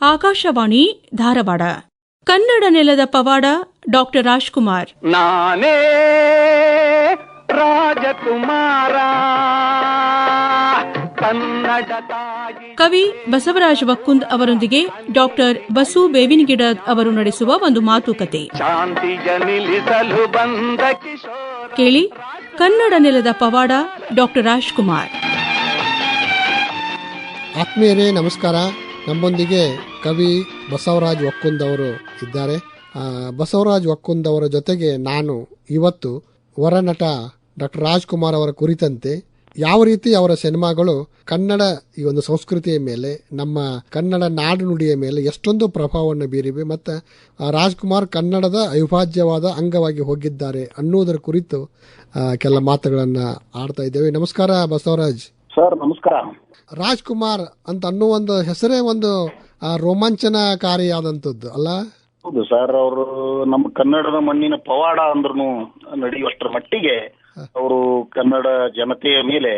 ಆಕಾಶವಾಣಿ ಧಾರವಾಡ. ಕನ್ನಡ ನೆಲದ ಪವಾಡ ಡಾಕ್ಟರ್ ರಾಜ್ಕುಮಾರ್. ನಾನೇ ರಾಜಕುಮಾರ. ಕವಿ ಬಸವರಾಜ ವಕ್ಕುಂದ್ ಅವರೊಂದಿಗೆ ಡಾಕ್ಟರ್ ಬಸು ಬೇವಿನಗಿಡ ಅವರು ನಡೆಸುವ ಒಂದು ಮಾತುಕತೆ. ಕೇಳಿ ಕನ್ನಡ ನೆಲದ ಪವಾಡ ಡಾಕ್ಟರ್ ರಾಜ್ಕುಮಾರ್. ಆತ್ಮೀಯರೇ ನಮಸ್ಕಾರ. ನಮ್ಮೊಂದಿಗೆ ಕವಿ ಬಸವರಾಜ್ ಒಕ್ಕುಂದ್ ಅವರು ಇದ್ದಾರೆ. ಬಸವರಾಜ್ ಒಕ್ಕುಂದ್ ಅವರ ಜೊತೆಗೆ ನಾನು ಇವತ್ತು ವರನಟ ಡಾಕ್ಟರ್ ರಾಜ್ಕುಮಾರ್ ಅವರ ಕುರಿತಂತೆ ಯಾವ ರೀತಿ ಅವರ ಸಿನಿಮಾಗಳು ಕನ್ನಡ ಈ ಒಂದು ಸಂಸ್ಕೃತಿಯ ಮೇಲೆ, ನಮ್ಮ ಕನ್ನಡ ನಾಡು ನುಡಿಯ ಮೇಲೆ ಎಷ್ಟೊಂದು ಪ್ರಭಾವವನ್ನು ಬೀರಿವೆ ಮತ್ತು ರಾಜ್ಕುಮಾರ್ ಕನ್ನಡದ ಅವಿಭಾಜ್ಯವಾದ ಅಂಗವಾಗಿ ಹೋಗಿದ್ದಾರೆ ಅನ್ನುವುದರ ಕುರಿತು ಕೆಲ ಮಾತುಗಳನ್ನು ಆಡ್ತಾ ಇದ್ದೇವೆ. ನಮಸ್ಕಾರ ಬಸವರಾಜ್. ಸರ್ ನಮಸ್ಕಾರ. ರಾಜ್ಕುಮಾರ್ ಅಂತ ಅನ್ನೋ ಒಂದು ಹೆಸರೇ ಒಂದು ರೋಮಾಂಚನಕಾರಿ ರೋಮಾಂಚನಕಾರಿಯಾದಂಥದ್ದು ಅಲ್ಲ? ಹೌದು ಸರ್ ಅವರು ನಮ್ಮ ಕನ್ನಡದ ಮಣ್ಣಿನ ಪವಾಡ ಅಂದ್ರೂ ನಡೆಯುವಷ್ಟರ ಮಟ್ಟಿಗೆ ಅವರು ಕನ್ನಡ ಜನತೆಯ ಮೇಲೆ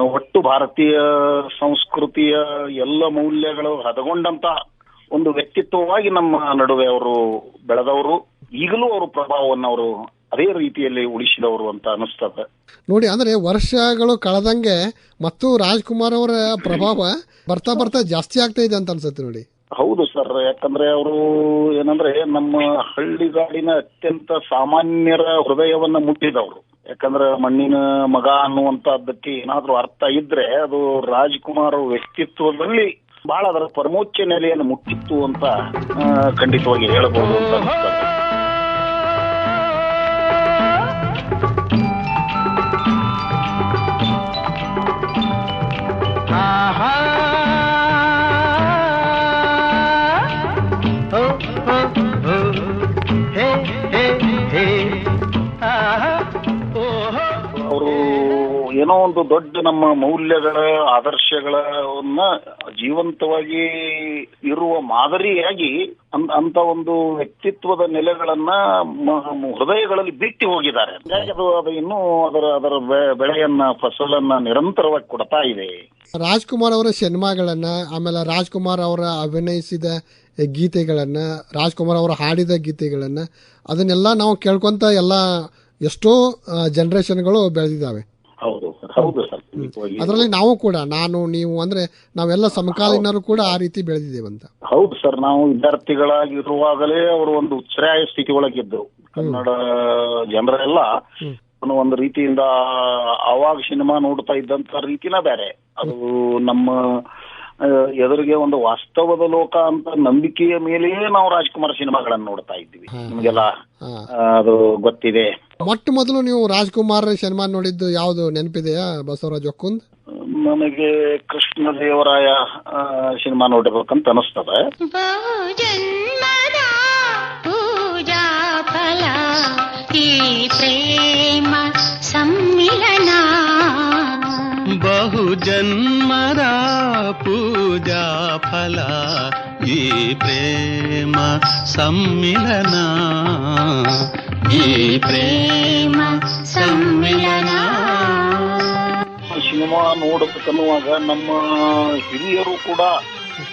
ಒಟ್ಟು ಭಾರತೀಯ ಸಂಸ್ಕೃತಿಯ ಎಲ್ಲ ಮೌಲ್ಯಗಳು ಹದಗೊಂಡಂತ ಒಂದು ವ್ಯಕ್ತಿತ್ವವಾಗಿ ನಮ್ಮ ನಡುವೆ ಅವರು ಬೆಳೆದವರು. ಈಗಲೂ ಅವರು ಪ್ರಭಾವವನ್ನು ಅವರು ಅದೇ ರೀತಿಯಲ್ಲಿ ಉಳಿಸಿದವರು ಅಂತ ಅನಿಸ್ತದೆ ನೋಡಿ ಅಂದ್ರೆ ವರ್ಷಗಳು ಕಳೆದಂಗೆ ಮತ್ತು ರಾಜ್ಕುಮಾರ್ ಅವರ ಪ್ರಭಾವ ಬರ್ತಾ ಬರ್ತಾ ಜಾಸ್ತಿ ಆಗ್ತಾ ಇದೆ ಅಂತ ಅನ್ಸುತ್ತೆ ನೋಡಿ. ಹೌದು ಸರ್ ಯಾಕಂದ್ರೆ ಅವರು ಏನಂದ್ರೆ ನಮ್ಮ ಹಳ್ಳಿಗಾಡಿನ ಅತ್ಯಂತ ಸಾಮಾನ್ಯರ ಹೃದಯವನ್ನ ಮುಟ್ಟಿದವರು. ಯಾಕಂದ್ರೆ ಮಣ್ಣಿನ ಮಗ ಅನ್ನುವಂತಹದ್ದಕ್ಕೆ ಏನಾದ್ರೂ ಅರ್ಥ ಇದ್ರೆ ಅದು ರಾಜ್ಕುಮಾರ್ ವ್ಯಕ್ತಿತ್ವದಲ್ಲಿ ಬಹಳ ಅದರ ಪರಮೋಚ್ಚ ನೆಲೆಯನ್ನು ಮುಟ್ಟಿತ್ತು ಅಂತ ಖಂಡಿತವಾಗಿ ಹೇಳಬಹುದು ಅಂತ ಏನೋ ಒಂದು ದೊಡ್ಡ ನಮ್ಮ ಮೌಲ್ಯಗಳ, ಆದರ್ಶಗಳನ್ನ ಜೀವಂತವಾಗಿ ಇರುವ ಮಾದರಿಯಾಗಿ ಅಂತ ಒಂದು ವ್ಯಕ್ತಿತ್ವದ ನೆಲೆಗಳನ್ನ ಹೃದಯಗಳಲ್ಲಿ ಬಿಟ್ಟಿ ಹೋಗಿದ್ದಾರೆ. ಅದು ಅದು ಇನ್ನೂ ಅದರ ಅದರ ಬೆಳೆಯನ್ನ, ಫಸಲನ್ನ ನಿರಂತರವಾಗಿ ಕೊಡ್ತಾ ಇದೆ. ರಾಜ್ಕುಮಾರ್ ಅವರ ಸಿನಿಮಾಗಳನ್ನ, ಆಮೇಲೆ ರಾಜ್ಕುಮಾರ್ ಅವರ ಅಭಿನಯಿಸಿದ ಗೀತೆಗಳನ್ನ, ರಾಜ್ಕುಮಾರ್ ಅವರು ಹಾಡಿದ ಗೀತೆಗಳನ್ನ, ಅದನ್ನೆಲ್ಲ ನಾವು ಕೇಳ್ಕೊಂತ ಎಲ್ಲ ಎಷ್ಟೋ ಜನರೇಷನ್ಗಳು ಬೆಳೆದಿದ್ದಾವೆ ಹೌದು ಸರ್ ಹೌದು ಸರ್ ಖಂಡಿತವಾಗಿ. ಅದರಲ್ಲಿ ನಾವು ಕೂಡ ನಾನು ನೀವು ಅಂದ್ರೆ ನಾವೆಲ್ಲ ಸಮಕಾಲೀನರು ಕೂಡ ಆ ರೀತಿ ಬೆಳೆದಿದ್ದೇವಂತ. ಹೌದು ಸರ್ ನಾವು ವಿದ್ಯಾರ್ಥಿಗಳಾಗಿರುವಾಗಲೇ ಅವರು ಒಂದು ಉಚ್ಛ್ರಾಯ ಸ್ಥಿತಿ ಒಳಗಿದ್ದರು. ಕನ್ನಡ ಜನರೆಲ್ಲ ಒಂದು ರೀತಿಯಿಂದ ಅವಾಗ ಸಿನಿಮಾ ನೋಡ್ತಾ ಇದ್ದಂತ ರೀತಿನ ಬೇರೆ. ಅದು ನಮ್ಮ ಎದುರಿಗೆ ಒಂದು ವಾಸ್ತವದ ಲೋಕ ಅಂತ ನಂಬಿಕೆಯ ಮೇಲೆಯೇ ನಾವು ರಾಜ್ಕುಮಾರ್ ಸಿನಿಮಾಗಳನ್ನು ನೋಡ್ತಾ ಇದ್ವಿ ನಿಮಗೆಲ್ಲ ಅದು ಗೊತ್ತಿದೆ. ಮೊಟ್ಟ ಮೊದಲು ನೀವು ರಾಜ್ಕುಮಾರ್ ಸಿನಿಮಾ ನೋಡಿದ್ದು ಯಾವ್ದು ನೆನಪಿದೆಯಾ? ಬಸವರಾಜ್ ಒಕ್ಕುಂದ್? ನನಗೆ ಕೃಷ್ಣ ದೇವರಾಯ ಸಿನಿಮಾ ನೋಡಿರ್ಬೇಕಂತ ಅನಿಸ್ತದೆ. ಬಹುಜನ್ಮದ ಪೂಜಾ ಫಲ ಈ ಪ್ರೇಮ ಸಮ್ಮಿಲನ. ಬಹು ಜನ್ಮದ ಪೂಜಾ ಫಲ ಈ ಪ್ರೇಮ ಸಮ್ಮಿಲನ. ಈ ಪ್ರೇಮ ಸಮ್ಮಿಲನ ಸಿನಿಮಾ ನೋಡಬೇಕನ್ನುವಾಗ ನಮ್ಮ ಹಿರಿಯರು ಕೂಡ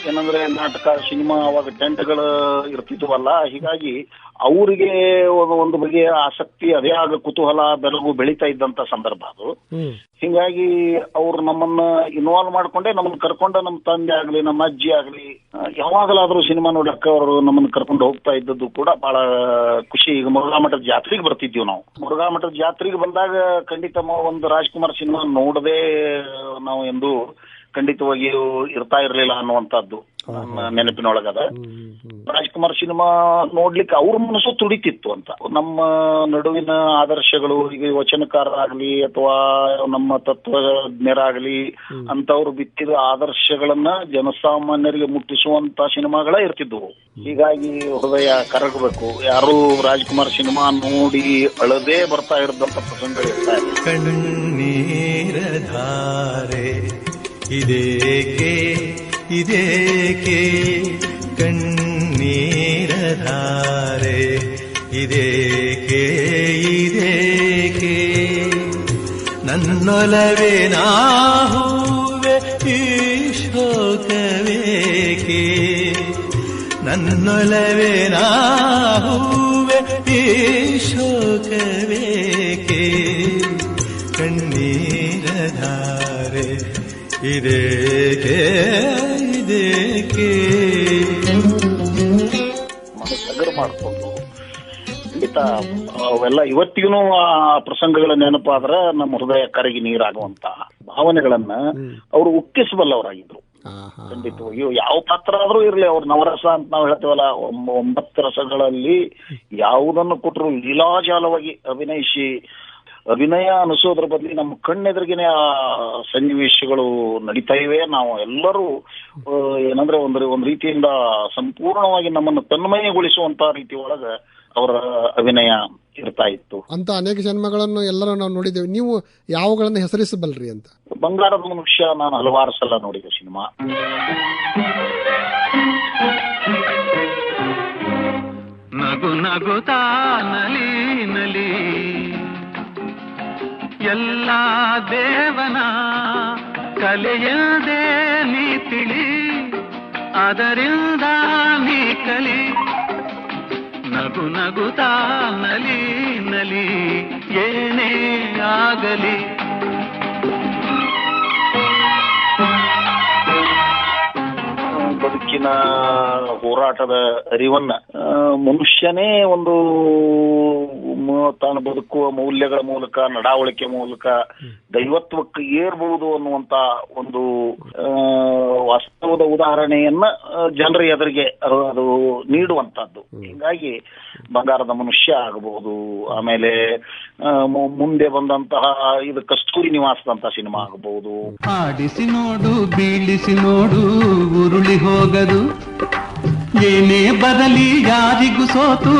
ಏನಂದ್ರೆ ನಾಟಕ ಸಿನಿಮಾ ಅವಾಗ ಟೆಂಟ್ಗಳು ಇರ್ತಿದ್ವಲ್ಲ ಹೀಗಾಗಿ ಅವರಿಗೆ ಒಂದು ಬಗೆಯ ಆಸಕ್ತಿ ಅದೇ ಆಗ ಕುತೂಹಲ ಬೆಳಗು ಬೆಳೀತಾ ಇದ್ದಂತ ಸಂದರ್ಭ ಅದು. ಹಿಂಗಾಗಿ ಅವ್ರು ನಮ್ಮನ್ನ ಇನ್ವಾಲ್ವ್ ಮಾಡ್ಕೊಂಡೆ ನಮ್ಮನ್ನ ಕರ್ಕೊಂಡ ನಮ್ಮ ತಂದೆ ಆಗ್ಲಿ ನಮ್ಮ ಅಜ್ಜಿ ಆಗ್ಲಿ ಯಾವಾಗಲಾದ್ರೂ ಸಿನಿಮಾ ನೋಡಕ್ಕೆ ಅವರು ನಮ್ಮನ್ನ ಕರ್ಕೊಂಡು ಹೋಗ್ತಾ ಇದ್ದದ್ದು ಕೂಡ ಬಹಳ ಖುಷಿ. ಈಗ ಮುರುಘಾ ಮಠದ ಜಾತ್ರೆಗೆ ಬರ್ತಿದ್ವಿ ನಾವು. ಮುರುಘಾ ಮಠದ ಜಾತ್ರೆಗೆ ಬಂದಾಗ ಖಂಡಿತ ಒಂದು ರಾಜ್ಕುಮಾರ್ ಸಿನಿಮಾ ನೋಡದೆ ನಾವು ಎಂದು ಖಂಡಿತವಾಗಿಯೂ ಇರ್ತಾ ಇರ್ಲಿಲ್ಲ ಅನ್ನುವಂಥದ್ದು ನನ್ನ ನೆನಪಿನೊಳಗದ. ರಾಜ್ಕುಮಾರ್ ಸಿನಿಮಾ ನೋಡ್ಲಿಕ್ಕೆ ಅವ್ರ ಮನಸ್ಸು ತುಡಿತಿತ್ತು ಅಂತ. ನಮ್ಮ ನಡುವಿನ ಆದರ್ಶಗಳು ಈಗ ವಚನಕಾರರಾಗ್ಲಿ ಅಥವಾ ನಮ್ಮ ತತ್ವಜ್ಞರಾಗ್ಲಿ ಅಂತವ್ರು ಬಿತ್ತಿದ ಆದರ್ಶಗಳನ್ನ ಜನಸಾಮಾನ್ಯರಿಗೆ ಮುಟ್ಟಿಸುವಂತ ಸಿನಿಮಾಗಳೇ ಇರ್ತಿದ್ವು. ಹೀಗಾಗಿ ಹೃದಯ ಕರಗಬೇಕು. ಯಾರು ರಾಜ್ಕುಮಾರ್ ಸಿನಿಮಾ ನೋಡಿ ಅಳದೇ ಬರ್ತಾ ಇರದಂತ ಪ್ರಸಂಗಗಳು ಇರ್ತಾ ಇದೆ ಇದೇಕೆ ಇದೇಕೆ ಕಣ್ಣೀರ ಧಾರೆ ಇದೇಕೆ ಇದೇಕೆ ನನ್ನೊಲವೇ ನಾಹುವೆ ಈ ಶೋಕವೇಕೆ? ನನ್ನೊಲವೇ ನಾಹುವೆ ಈ ಇದೇಕೆ ಇದೇಕೆ? ಸಗರ್ ಮಾಡ್ಕೊಂಡು ಖಂಡಿತ ಅವೆಲ್ಲ ಇವತ್ತಿಗೂ ಆ ಪ್ರಸಂಗಗಳ ನೆನಪಾದ್ರ ನಮ್ಮ ಹೃದಯ ಕರಗಿ ನೀರಾಗುವಂತ ಭಾವನೆಗಳನ್ನ ಅವರು ಉಕ್ಕಿಸಬಲ್ಲವರಾಗಿದ್ರು. ಖಂಡಿತ ಖಂಡಿತವಾಗಿಯೂ ಯಾವ ಪಾತ್ರ ಆದ್ರೂ ಇರ್ಲಿ ಅವ್ರ ನವರಸ ಅಂತ ನಾವು ಹೇಳ್ತೇವಲ್ಲ ಒಂಬತ್ತು ರಸಗಳಲ್ಲಿ ಯಾವುದನ್ನು ಕೊಟ್ಟರು ಲೀಲಾಜಾಲವಾಗಿ ಅಭಿನಯಿಸಿ ಅಭಿನಯ ಅನಿಸೋದ್ರ ಬದಲಿ ನಮ್ಮ ಕಣ್ಣೆದುರಿಗೆನೆ ಆ ಸನ್ನಿವೇಶಗಳು ನಡೀತಾ ಇವೆ. ನಾವು ಎಲ್ಲರೂ ಏನಂದ್ರೆ ಒಂದ್ ಒಂದ್ ರೀತಿಯಿಂದ ಸಂಪೂರ್ಣವಾಗಿ ನಮ್ಮನ್ನು ತನ್ಮಯಗೊಳಿಸುವಂತ ರೀತಿ ಒಳಗ ಅವರ ಅಭಿನಯ ಇರ್ತಾ ಇತ್ತು. ಅಂತ ಅನೇಕ ಜನ್ಮಗಳನ್ನು ಎಲ್ಲರೂ ನಾವು ನೋಡಿದ್ದೇವೆ. ನೀವು ಯಾವಗಳನ್ನ ಹೆಸರಿಸಬಲ್ರಿ ಅಂತ? ಬಂಗಾರದ ಮನುಷ್ಯ ನಾನು ಹಲವಾರು ಸಲ ನೋಡಿದೆ ಸಿನಿಮಾ. ನಗು ನಗುತ್ತಾ ನಲಿ ನಲಿ ಎಲ್ಲ ದೇವನ ಕಲೆಯದೇ ನೀ ತಿಳಿ, ಅದರಿಂದ ನೀ ಕಲಿ. ನಗು ನಗುತಾ ನಲಿ ನಲಿ, ಏನೇ ಆಗಲಿ. ಬದುಕಿನ ಹೋರಾಟದ ಅರಿವನ್ನ ಮನುಷ್ಯನೇ ಒಂದು ಮ- ತಾನು ಬದುಕುವ ಮೌಲ್ಯಗಳ ಮೂಲಕ ನಡಾವಳಿಕೆ ಮೂಲಕ ದೈವತ್ವಕ್ಕೆ ಏರ್ಬಹುದು ಅನ್ನುವಂತ ಒಂದು ಆ, ವಾಸ್ತವದ ಉದಾಹರಣೆಯನ್ನ ಜನರ ಎದುರಿಗೆ ಅದು ನೀಡುವಂತದ್ದು ಹೀಗಾಗಿ ಬಂಗಾರದ ಮನುಷ್ಯ ಆಗಬಹುದು ಆಮೇಲೆ ಆ, ಮುಂದೆ ಬಂದಂತಹ ಇದು ಕಸ್ತೂರಿ ನಿವಾಸದಂತ ಸಿನಿಮಾ ಆಗಬಹುದು ಆಡಿಸಿ ನೋಡು ಬೀಳಿಸಿ ನೋಡು ಉರುಳಿ ಹೋಗದು. ಏನೇ ಬರಲಿ ಯಾರಿಗೂ ಸೋತು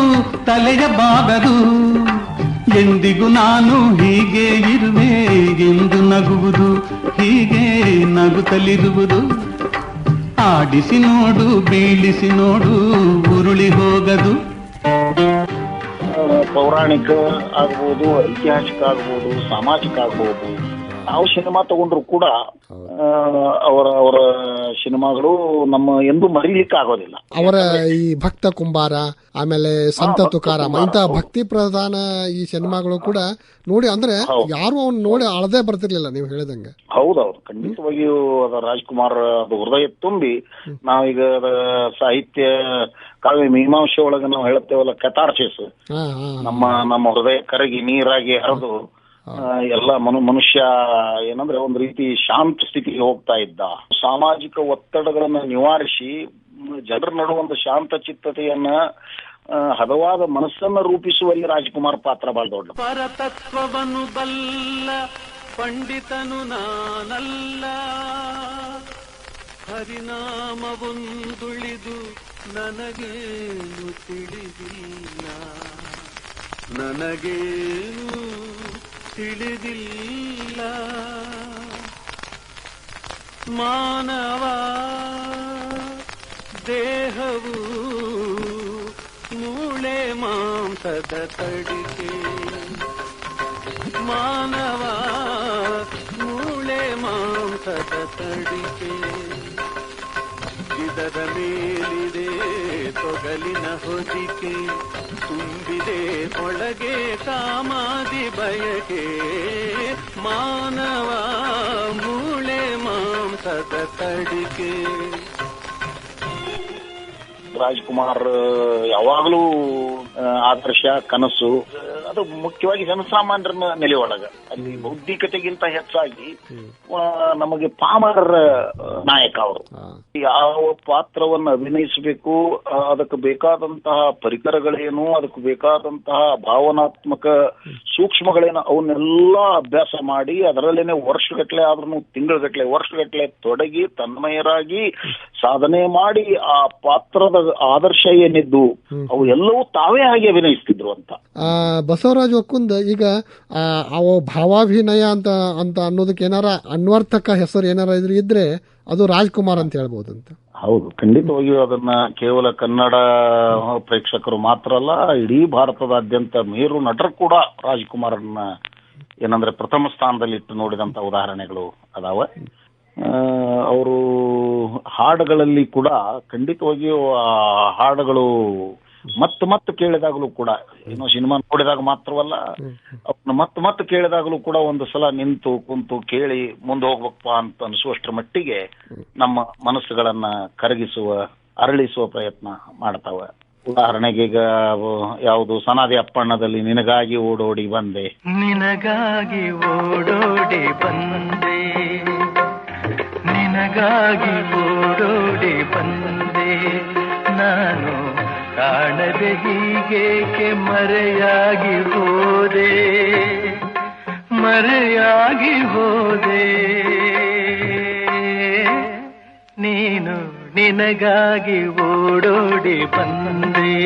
ತಲೆಯ ಬಾಗದು. ಎಂದಿಗೂ ನಾನು ಹೀಗೆ ಇರುವೆ, ಎಂದು ನಗುವುದು, ಹೀಗೆ ನಗುತ್ತಲಿರುವುದು. ಆಡಿಸಿ ನೋಡು, ಬೀಳಿಸಿ ನೋಡು, ಉರುಳಿ ಹೋಗದು. ಪೌರಾಣಿಕ ಆಗ್ಬೋದು, ಐತಿಹಾಸಿಕ ಆಗ್ಬೋದು, ಸಾಮಾಜಿಕ ಆಗ್ಬೋದು ನಾವು ಸಿನಿಮಾ ತಗೊಂಡ್ರು ಕೂಡ ಅವರ ಅವರ ಸಿನಿಮಾಗಳು ನಮ್ಮ ಎಂದು ಮರೀಲಿಕ್ಕೆ ಆಗೋದಿಲ್ಲ ಅವರ ಈ ಭಕ್ತ ಕುಂಬಾರ ಆಮೇಲೆ ಸಂತ ತುಕಾರ ತುಕಾರಾಮ ಕುಂಬಾರ, ಭಕ್ತಿ ಪ್ರಧಾನ ಈ ಸಿನಿಮಾಗಳು ಕೂಡ ನೋಡಿ ಅಂದ್ರೆ ಯಾರು ಅವ್ನು ನೋಡಿ ಅಳದೇ ಬರ್ತಿರ್ಲಿಲ್ಲ ನೀವು ಹೇಳಿದಂಗೆ. ಹೌದೌದು. ಖಂಡಿತವಾಗಿಯೂ ಅದ ರಾಜ್ಕುಮಾರ್ ಅದು ಹೃದಯ ತುಂಬಿ ನಾವೀಗ ಸಾಹಿತ್ಯ ಕಾವ್ಯ ಮೀಮಾಂಸೆ ಒಳಗೆ ನಾವು ಹೇಳ್ತೇವಲ್ಲ ಕಥಾರ್ಚಿಸ್ ನಮ್ಮ ನಮ್ಮ ಹೃದಯ ಕರಗಿ ನೀರಾಗಿ ಹರಿದು ಎಲ್ಲ ಮನು ಮನುಷ್ಯ ಏನಂದ್ರೆ ಒಂದು ರೀತಿ ಶಾಂತ ಸ್ಥಿತಿಗೆ ಹೋಗ್ತಾ ಇದ್ದ. ಸಾಮಾಜಿಕ ಒತ್ತಡಗಳನ್ನ ನಿವಾರಿಸಿ ಜನರ ನಡುವಂತ ಶಾಂತ ಚಿತ್ತತೆಯನ್ನ ಹದವಾದ ಮನಸ್ಸನ್ನ ರೂಪಿಸುವಲ್ಲಿ ರಾಜ್ಕುಮಾರ್ ಪಾತ್ರ ಬಹಳ ದೊಡ್ಡ ಪರತತ್ವವನ್ನು ಬಲ್ಲ ಪಂಡಿತನು ನಾನಲ್ಲ. ಹರಿನಾಮವೊಂದುಳಿದು ನನಗೇನು ತಿಳಿದಿಲ್ಲ. ನನಗೇನು ತಿಳಿದಿಲ್ಲ ಮಾನವ ದೇಹವು ಮೂಳೆ ಮಾಂಸದ ತಡಿಕೆ ಮಾನವ ಮೂಳೆ ಮಾಂಸದ ತಡಿಕೆ ಗಿಡದ ಮೇಲಿದೆ ತೊಗಲಿನ ಹೊದಿಕೆ, ತುಂಬಿದೆ ಒಳಗೆ ಕಾಮಾದಿ ಬಯಕೆ. ಮಾನವ ಮೂಳೆ ಮಾಂಸದ ತಡಿಕೆ. ರಾಜ್ಕುಮಾರ್, ಯಾವಾಗಲೂ ಆದರ್ಶ, ಕನಸು ಅದು ಮುಖ್ಯವಾಗಿ ಜನಸಾಮಾನ್ಯರ ನೆಲೆ ಒಳಗ ಅಲ್ಲಿ ಬೌದ್ಧಿಕತೆಗಿಂತ ಹೆಚ್ಚಾಗಿ ನಮಗೆ ಪಾಮರರ ನಾಯಕ ಅವರು. ಯಾವ ಪಾತ್ರವನ್ನು ಅಭಿನಯಿಸಬೇಕು ಅದಕ್ಕೆ ಬೇಕಾದಂತಹ ಪರಿಕರಗಳೇನು ಅದಕ್ಕೆ ಬೇಕಾದಂತಹ ಭಾವನಾತ್ಮಕ ಸೂಕ್ಷ್ಮಗಳೇನು ಅವನ್ನೆಲ್ಲ ಅಭ್ಯಾಸ ಮಾಡಿ ಅದರಲ್ಲೇನೆ ವರ್ಷಗಟ್ಟಲೆ ಆದ್ರೂ ತಿಂಗಳಗಟ್ಲೆ ವರ್ಷಗಟ್ಟಲೆ ತೊಡಗಿ ತನ್ಮಯರಾಗಿ ಸಾಧನೆ ಮಾಡಿ ಆ ಪಾತ್ರದ ಆದರ್ಶ ಏನಿದ್ದು ಅವು ಎಲ್ಲವೂ ತಾವೇ ಆಗಿ ಅಭಿನಯಿಸ್ತಿದ್ರು ಅಂತ. ಬಸವರಾಜ್ ಒಕ್ಕುಂದ್ ಈಗ ಅವ ಭಾವಾಭಿನಯ ಅಂತ ಅಂತ ಅನ್ನೋದಕ್ಕೆ ಏನಾರ ಅನ್ವರ್ಥಕ ಹೆಸರು ಏನಾರ ಇದ್ರೆ ಇದ್ರೆ ಅದು ರಾಜ್ಕುಮಾರ್ ಅಂತ ಹೇಳ್ಬೋದು ಅಂತ ಹೌದು ಖಂಡಿತವಾಗಿಯೂ ಅದನ್ನ ಕೇವಲ ಕನ್ನಡ ಪ್ರೇಕ್ಷಕರು ಮಾತ್ರ ಅಲ್ಲ, ಇಡೀ ಭಾರತದಾದ್ಯಂತ ಮೇರು ನಟರು ಕೂಡ ರಾಜ್ಕುಮಾರನ್ನ ಏನಂದ್ರೆ ಪ್ರಥಮ ಸ್ಥಾನದಲ್ಲಿ ಇಟ್ಟು ನೋಡಿದಂತ ಉದಾಹರಣೆಗಳು ಅದಾವ. ಅವರು ಹಾಡುಗಳಲ್ಲಿ ಕೂಡ ಖಂಡಿತವಾಗಿಯೂ ಆ ಹಾಡುಗಳು ಮತ್ತೆ ಮತ್ತೆ ಕೇಳಿದಾಗಲೂ ಕೂಡ ಏನೋ ಸಿನಿಮಾ ನೋಡಿದಾಗ ಮಾತ್ರವಲ್ಲ ಅವನ್ನ ಮತ್ತೆ ಮತ್ತೆ ಕೇಳಿದಾಗಲೂ ಕೂಡ ಒಂದು ಸಲ ನಿಂತು ಕುಂತು ಕೇಳಿ ಮುಂದೆ ಹೋಗ್ಬೇಕಪ್ಪ ಅಂತ ಅನಿಸುವಷ್ಟರ ಮಟ್ಟಿಗೆ ನಮ್ಮ ಮನಸ್ಸುಗಳನ್ನ ಕರಗಿಸುವ ಅರಳಿಸುವ ಪ್ರಯತ್ನ ಮಾಡ್ತಾವ. ಉದಾಹರಣೆಗೆ ಈಗ ಯಾವುದು ಸನಾದಿ ಅಪ್ಪಣ್ಣದಲ್ಲಿ ನಿನಗಾಗಿ ಓಡೋಡಿ ಬಂದೆ. ನಿನಗಾಗಿ ಓಡೋಡಿ ಬಂದೆ. ನಿನಗಾಗಿ ಓಡೋಡಿ ಬಂದೆ. ನಾನು ಕಾಣದೆ ಹೀಗೇಕೆ ಮರೆಯಾಗಿ ಹೋದೆ? ಮರೆಯಾಗಿ ಹೋದೆ? ನೀನು ನಿನಗಾಗಿ ಓಡೋಡಿ ಬಂದೆ.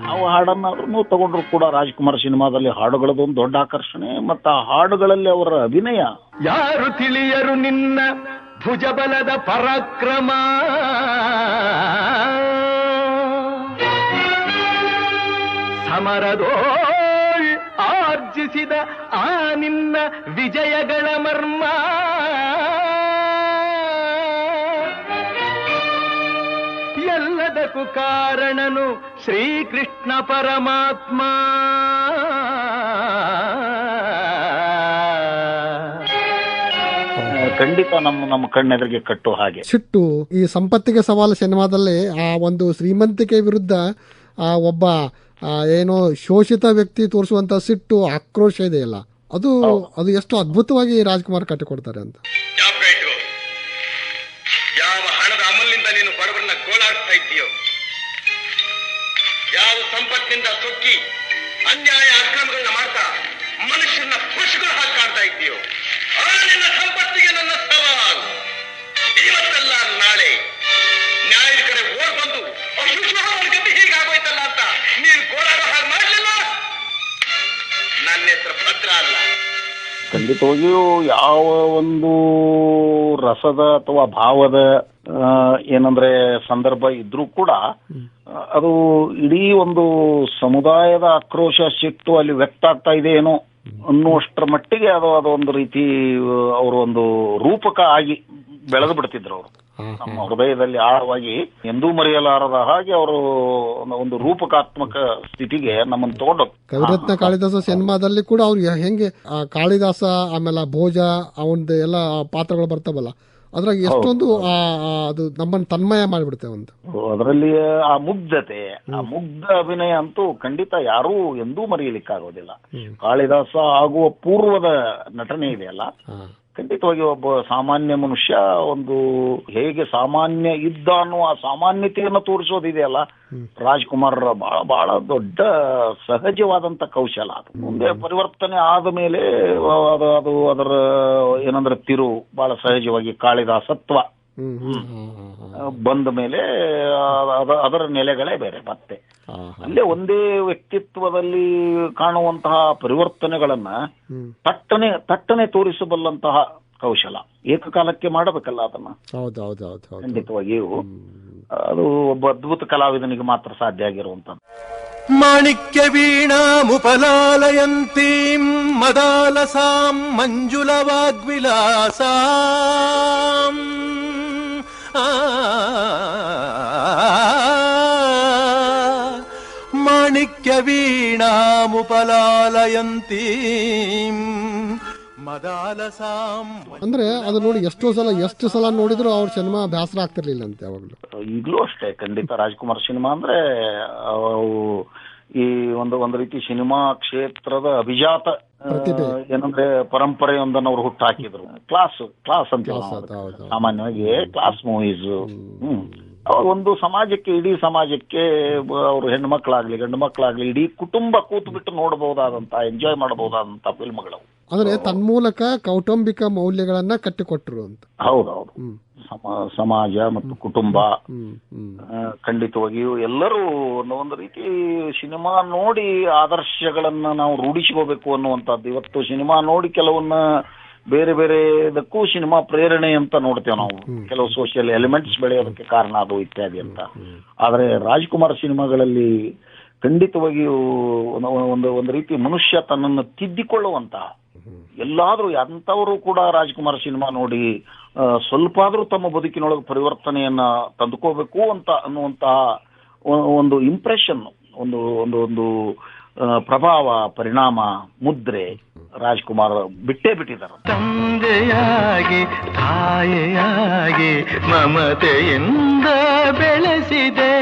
ನಾವು ಹಾಡನ್ನಾದ್ರೂ ತಗೊಂಡ್ರು ಕೂಡ ರಾಜ್ಕುಮಾರ್ ಸಿನಿಮಾದಲ್ಲಿ ಹಾಡುಗಳದೊಂದು ದೊಡ್ಡ ಆಕರ್ಷಣೆ. ಮತ್ತು ಆ ಹಾಡುಗಳಲ್ಲಿ ಅವರ ಅಭಿನಯ. ಯಾರು ತಿಳಿಯರು ನಿನ್ನ ಭುಜಬಲದ ಪರಾಕ್ರಮ? ಸಮರದೋಳ್ ಆರ್ಜಿಸಿದ ಆ ನಿನ್ನ ವಿಜಯಗಳ ಮರ್ಮ. ಎಲ್ಲದಕ್ಕೂ ಕಾರಣನು ಶ್ರೀಕೃಷ್ಣ ಪರಮಾತ್ಮ. ಖಂಡಿತ ನಮ್ಮ ನಮ್ಮ ಕಣ್ಣೆದುರಿಗೆ ಕಟ್ಟುವ ಹಾಗೆ. ಸಿಟ್ಟು ಈ ಸಂಪತ್ತಿಗೆ ಸವಾಲು ಸಿನಿಮಾದಲ್ಲಿ ಆ ಒಂದು ಶ್ರೀಮಂತಿಕೆ ವಿರುದ್ಧ ಆ ಒಬ್ಬ ಏನೋ ಶೋಷಿತ ವ್ಯಕ್ತಿ ತೋರಿಸುವಂತ ಸಿಟ್ಟು ಆಕ್ರೋಶ ಇದೆಯಲ್ಲ. ಅದು ಅದು ಎಷ್ಟು ಅದ್ಭುತವಾಗಿ ರಾಜ್ಕುಮಾರ್ ಕಟ್ಟಿಕೊಡ್ತಾರೆ ಅಂತ. ಯಾವ ಹಣದ ಅಮಲಿನಿಂದ ನೀನು ಬಡವರನ್ನ ಗೋಳಾಡ್ತಾ ಇದ್ದೀಯೋ? ಯಾವ ಸಂಪತ್ತಿನಿಂದ ಸೊಕ್ಕಿ ಅನ್ಯಾಯ ಅಕ್ರಮಗಳನ್ನ ಮಾಡ್ತಾ ಮನುಷ್ಯನ ಪಶುಗಳು ಹಾಕಿ ಇದ್ದೀಯೋ? ಆ ನಿನ್ನ ಸಂಪತ್ತಿಗೆ ನನ್ನ ಭದ್ರ ಅಲ್ಲ. ಖಂಡಿತವಾಗಿಯೂ ಯಾವ ಒಂದು ರಸದ ಅಥವಾ ಭಾವದ ಆ, ಏನಂದ್ರೆ ಸಂದರ್ಭ ಇದ್ರೂ ಕೂಡ ಅದು ಇಡೀ ಒಂದು ಸಮುದಾಯದ ಆಕ್ರೋಶ ಸಿಟ್ಟು ಅಲ್ಲಿ ವ್ಯಕ್ತ ಆಗ್ತಾ ಇದೆ ಏನೋ ಅನ್ನುವಷ್ಟರ ಮಟ್ಟಿಗೆ ಅದು ಅದೊಂದು ರೀತಿ ಅವರು ಒಂದು ರೂಪಕ ಆಗಿ ಬೆಳೆದು ಬಿಡ್ತಿದ್ರು ಅವರು. ನಮ್ಮ ಹೃದಯದಲ್ಲಿ ಆಳವಾಗಿ ಎಂದೂ ಮರೆಯಲಾರದ ಹಾಗೆ ಅವರು ಒಂದು ರೂಪಕಾತ್ಮಕ ಸ್ಥಿತಿಗೆ ನಮ್ಮನ್ನು ತಗೊಂಡು ಕವಿರತ್ನ ಕಾಳಿದಾಸ ಸಿನಿಮಾದಲ್ಲಿ ಕೂಡ ಅವ್ರು ಹೆಂಗೆ ಆ ಕಾಳಿದಾಸ ಆಮೇಲೆ ಭೋಜ ಅವಂದು ಎಲ್ಲ ಪಾತ್ರಗಳು ಬರ್ತಾವಲ್ಲ ಅದ್ರಾಗ ಎಷ್ಟೊಂದು ಅದು ನಮ್ಮನ್ನು ತನ್ಮಯ ಮಾಡಿಬಿಡ್ತೇವೆ ಅಂತ ಅದರಲ್ಲಿ ಆ ಮುಗ್ಧತೆ ಆ ಮುಗ್ಧ ಅಭಿನಯ ಅಂತೂ ಖಂಡಿತ ಯಾರೂ ಎಂದೂ ಮರೆಯಲಿಕ್ಕಾಗೋದಿಲ್ಲ. ಕಾಳಿದಾಸ ಆಗುವ ಪೂರ್ವದ ನಟನೆ ಇದೆಯಲ್ಲ. ಖಂಡಿತವಾಗಿ ಒಬ್ಬ ಸಾಮಾನ್ಯ ಮನುಷ್ಯ ಒಂದು ಹೇಗೆ ಸಾಮಾನ್ಯ ಇದ್ದ ಅನ್ನುವ ಆ ಸಾಮಾನ್ಯತೆಯನ್ನು ತೋರಿಸೋದಿದೆಯಲ್ಲ ರಾಜ್ಕುಮಾರ್ ಬಹಳ ಬಹಳ ದೊಡ್ಡ ಸಹಜವಾದಂತ ಕೌಶಲ ಅದು. ಮುಂದೆ ಪರಿವರ್ತನೆ ಆದ ಮೇಲೆ ಅದು ಅದು ಅದರ ಏನಂದ್ರೆ ತಿರು ಬಹಳ ಸಹಜವಾಗಿ ಕಾಳಿದಾಸತ್ವ. ಬಂದ ಮೇಲೆ ಅದ- ಅದರ ನೆಲೆಗಳೇ ಬೇರೆ ಮತ್ತೆ. ಅಲ್ಲೇ ಒಂದೇ ವ್ಯಕ್ತಿತ್ವದಲ್ಲಿ ಕಾಣುವಂತಹ ಪರಿವರ್ತನೆಗಳನ್ನ ತಟ್ಟನೆ ತಟ್ಟನೆ ತೋರಿಸಬಲ್ಲಂತಹ ಕೌಶಲ. ಏಕಕಾಲಕ್ಕೆ ಮಾಡಬೇಕಲ್ಲ ಅದನ್ನ? ಹೌದು ಹೌದು ಹೌದು ಹೌದು. ಖಂಡಿತವಾಗಿಯೂ. ಅದು ಒಬ್ಬ ಅದ್ಭುತ ಕಲಾವಿದನಿಗೆ ಮಾತ್ರ ಸಾಧ್ಯ ಆಗಿರುವಂತದ್ದು. ಮಾಣಿಕ್ಯ ವೀಣಾ ಮುಪಲಾಲಯಂತೀಂ ಮದಾಲಸಾಂ ಮಂಜುಲ ಮುಪಲಾಲಯಂತೀಂ ಮದಾಲಸಾಂ ಅಂದ್ರೆ ಅದು ನೋಡಿ ಎಷ್ಟೋ ಸಲ ಎಷ್ಟು ಸಲ ನೋಡಿದ್ರು ಅವ್ರ ಸಿನಿಮಾ ಬೇಸರ ಆಗ್ತಿರ್ಲಿಲ್ಲ ಅಂತ ಯಾವಾಗ್ಲೂ ಈಗಲೂ ಅಷ್ಟೇ ಖಂಡಿತ ರಾಜ್ಕುಮಾರ್ ಸಿನಿಮಾ ಅಂದ್ರೆ ಅವು ಈ ಒಂದು ಒಂದು ರೀತಿ ಸಿನಿಮಾ ಕ್ಷೇತ್ರದ ಅಭಿಜಾತ. ಏನಂದ್ರೆ ಪರಂಪರೆಯೊಂದನ್ನು ಅವ್ರು ಹುಟ್ಟು ಹಾಕಿದ್ರು ಕ್ಲಾಸ್ ಕ್ಲಾಸ್ ಅಂತ. ಸಾಮಾನ್ಯವಾಗಿ ಕ್ಲಾಸ್ ಮೂವೀಸ್ ಹ್ಮ್. ಅವಾಗ ಒಂದು ಸಮಾಜಕ್ಕೆ ಇಡೀ ಸಮಾಜಕ್ಕೆ ಅವ್ರ ಅವ್ರು ಹೆಣ್ಣು ಮಕ್ಕಳಾಗ್ಲಿ ಗಂಡು ಮಕ್ಕಳಾಗ್ಲಿ ಇಡೀ ಕುಟುಂಬ ಕೂತು ಬಿಟ್ಟು ನೋಡಬಹುದಾದಂತ ಎಂಜಾಯ್ ಮಾಡಬಹುದಾದಂತ ಫಿಲ್ಮ್ಗಳು ಅಂದ್ರೆ ತನ್ಮೂಲಕ ಕೌಟುಂಬಿಕ ಮೌಲ್ಯಗಳನ್ನ ಕಟ್ಟಿಕೊಟ್ಟರು ಅಂತ. ಹೌದೌದು ಸಮಾಜ ಮತ್ತು ಕುಟುಂಬ ಖಂಡಿತವಾಗಿಯೂ ಎಲ್ಲರೂ ಒಂದು ಒಂದು ರೀತಿ ಸಿನಿಮಾ ನೋಡಿ ಆದರ್ಶಗಳನ್ನ ನಾವು ರೂಢಿಸ್ಕೋಬೇಕು ಅನ್ನುವಂಥದ್ದು. ಇವತ್ತು ಸಿನಿಮಾ ನೋಡಿ ಕೆಲವನ್ನ ಬೇರೆ ಬೇರೆ ಇದಕ್ಕೂ ಸಿನಿಮಾ ಪ್ರೇರಣೆ ಅಂತ ನೋಡ್ತೇವೆ ನಾವು. ಕೆಲವು ಸೋಷಿಯಲ್ ಎಲಿಮೆಂಟ್ಸ್ ಬೆಳೆಯೋದಕ್ಕೆ ಕಾರಣ ಅದು ಇತ್ಯಾದಿ ಅಂತ. ಆದ್ರೆ ರಾಜ್ಕುಮಾರ್ ಸಿನಿಮಾಗಳಲ್ಲಿ ಖಂಡಿತವಾಗಿಯೂ ಒಂದು ಒಂದು ಒಂದು ರೀತಿ ಮನುಷ್ಯ ತನ್ನನ್ನು ತಿದ್ದಿಕೊಳ್ಳುವಂತಹ ಎಲ್ಲಾದ್ರೂ ಎಂತವರು ಕೂಡ ರಾಜ್ಕುಮಾರ್ ಸಿನಿಮಾ ನೋಡಿ ಸ್ವಲ್ಪ ಆದ್ರೂ ತಮ್ಮ ಬದುಕಿನೊಳಗೆ ಪರಿವರ್ತನೆಯನ್ನ ತಂದುಕೋಬೇಕು ಅಂತ ಅನ್ನುವಂತಹ ಒಂದು ಇಂಪ್ರೆಷನ್ ಒಂದು ಒಂದು ಒಂದು ಪ್ರಭಾವ, ಪರಿಣಾಮ, ಮುದ್ರೆ ರಾಜ್ಕುಮಾರ್ ಬಿಟ್ಟೇ ಬಿಟ್ಟಿದ್ದಾರೆ. ತಂದೆಯಾಗಿ, ತಾಯಿಯಾಗಿ ಮಮತೆಯಿಂದ ಬೆಳೆಸಿದೆ.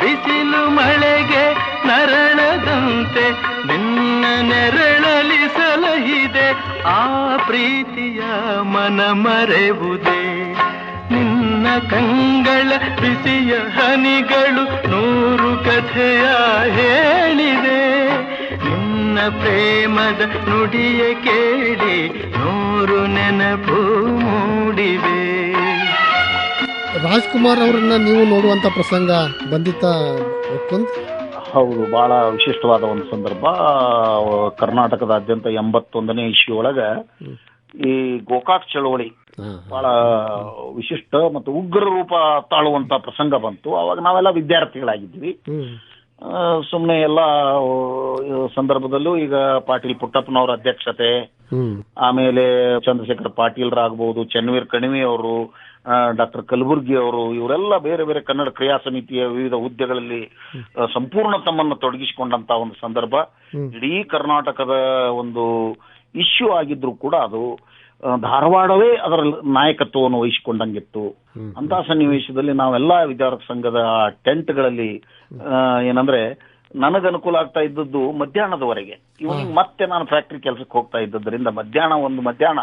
ಬಿಸಿಲು ಮಳೆಗೆ ನರಳದಂತೆ ನಿನ್ನ ನೆರಳಲಿ ಸಲಹಿದೆ ಆ ಪ್ರೀತಿಯ ಮನ ಮರೆವುದೇ. ನಿನ್ನ ಕಂಗಳ ಬಿಸಿಯ ಹನಿಗಳು ನೂರು ಕಥೆಯ ಹೇಳಿದೆ. ನಿನ್ನ ಪ್ರೇಮದ ನುಡಿಯ ಕೇಳಿ ನೂರು ನೆನಪು ಮೂಡಿವೆ ರಾಜ್ಕುಮಾರ್ ಅವರನ್ನ ನೀವು ನೋಡುವಂತ ಪ್ರಸಂಗ ಬಂದಿತ್ತ ಹೌದು ಬಹಳ ವಿಶಿಷ್ಟವಾದ ಒಂದು ಸಂದರ್ಭ. ಕರ್ನಾಟಕದಾದ್ಯಂತ ಎಂಬತ್ತೊಂದನೇ ಇಶ್ಯೂ ಒಳಗ ಈ ಗೋಕಾಕ್ ಚಳವಳಿ ಬಹಳ ವಿಶಿಷ್ಟ ಮತ್ತು ಉಗ್ರ ರೂಪ ತಾಳುವಂತ ಪ್ರಸಂಗ ಬಂತು. ಅವಾಗ ನಾವೆಲ್ಲ ವಿದ್ಯಾರ್ಥಿಗಳಾಗಿದ್ವಿ ಸುಮ್ಮನೆ ಎಲ್ಲ ಸಂದರ್ಭದಲ್ಲೂ ಈಗ ಪಾಟೀಲ್ ಪುಟ್ಟಪ್ಪನವರ ಅಧ್ಯಕ್ಷತೆ ಆಮೇಲೆ ಚಂದ್ರಶೇಖರ್ ಪಾಟೀಲ್ರಾಗ್ಬೋದು ಚನ್ವೀರ್ ಕಣಿವೆ ಅವರು ಡಾಕ್ಟರ್ ಕಲಬುರ್ಗಿ ಅವರು ಇವರೆಲ್ಲ ಬೇರೆ ಬೇರೆ ಕನ್ನಡ ಕ್ರಿಯಾ ಸಮಿತಿಯ ವಿವಿಧ ಹುದ್ದೆಗಳಲ್ಲಿ ಸಂಪೂರ್ಣ ತಮ್ಮನ್ನು ತೊಡಗಿಸಿಕೊಂಡಂತ ಒಂದು ಸಂದರ್ಭ. ಇಡೀ ಕರ್ನಾಟಕದ ಒಂದು ಇಶ್ಯೂ ಆಗಿದ್ರು ಕೂಡ ಅದು ಧಾರವಾಡವೇ ಅದರ ನಾಯಕತ್ವವನ್ನು ವಹಿಸಿಕೊಂಡಂಗಿತ್ತು. ಅಂತ ಸನ್ನಿವೇಶದಲ್ಲಿ ನಾವೆಲ್ಲ ವಿದ್ಯಾರ್ಥಿ ಸಂಘದ ಟೆಂಟ್ಗಳಲ್ಲಿ ಏನಂದ್ರೆ ನನಗೆ ಅನುಕೂಲ ಆಗ್ತಾ ಇದ್ದದ್ದು ಮಧ್ಯಾಹ್ನದವರೆಗೆ. ಇವನಿಗೆ ಮತ್ತೆ ನಾನು ಫ್ಯಾಕ್ಟರಿ ಕೆಲಸಕ್ಕೆ ಹೋಗ್ತಾ ಇದ್ದದ್ರಿಂದ ಮಧ್ಯಾಹ್ನ ಒಂದು ಮಧ್ಯಾಹ್ನ.